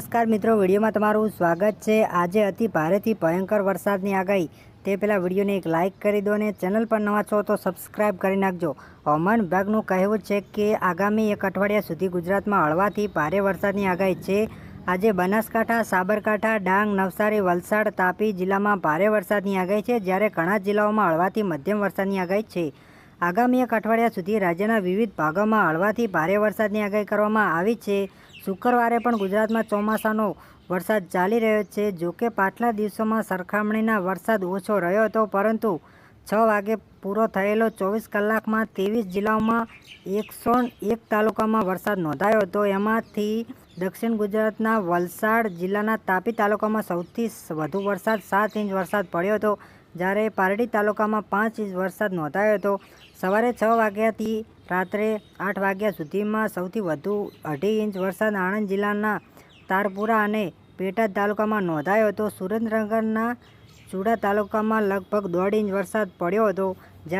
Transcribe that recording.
નમસ્કાર મિત્રો, વિડીયોમાં તમારું સ્વાગત છે. આજે અતિ ભારેથી ભયંકર વરસાદની આગાહી. તે પહેલાં વિડીયોને એક લાઇક કરી દો અને ચેનલ પર નવા છો તો સબસ્ક્રાઇબ કરી નાખજો. હવામાન વિભાગનું કહેવું છે કે આગામી એક અઠવાડિયા સુધી ગુજરાતમાં હળવાથી ભારે વરસાદની આગાહી છે. આજે બનાસકાંઠા, સાબરકાંઠા, ડાંગ, નવસારી, વલસાડ, તાપી જિલ્લામાં ભારે વરસાદની આગાહી છે, જ્યારે ઘણા જિલ્લાઓમાં હળવાથી મધ્યમ વરસાદની આગાહી છે. આગામી એક અઠવાડિયા સુધી રાજ્યના વિવિધ ભાગોમાં હળવાથી ભારે વરસાદની આગાહી કરવામાં આવી છે. શુક્રવારે પણ ગુજરાતમાં ચોમાસાનો વરસાદ ચાલી રહ્યો છે. જોકે પાછલા દિવસોમાં સરખામણીના વરસાદ ઓછો રહ્યો હતો, પરંતુ છ વાગે પૂરો થયેલો ચોવીસ કલાકમાં ત્રેવીસ જિલ્લાઓમાં એકસો એક તાલુકામાં વરસાદ નોંધાયો હતો. એમાંથી દક્ષિણ ગુજરાતના વલસાડ જિલ્લાના તાપી તાલુકામાં સૌથી વધુ વરસાદ, સાત ઇંચ વરસાદ પડ્યો હતો. જ્યારે પારડી તાલુકામાં પાંચ ઇંચ વરસાદ નોંધાયો હતો. સવારે છ વાગ્યાથી રાત્રે આઠ વાગ્યા સુધીમાં સૌથી વધુ અઢી ઇંચ વરસાદ આણંદ જિલ્લાના તારપુરા અને પેટા તાલુકામાં નોંધાયો હતો. સુરેન્દ્રનગરના ચુડા તાલુકામાં લગભગ દોઢ ઇંચ વરસાદ પડ્યો હતો. જ્યારે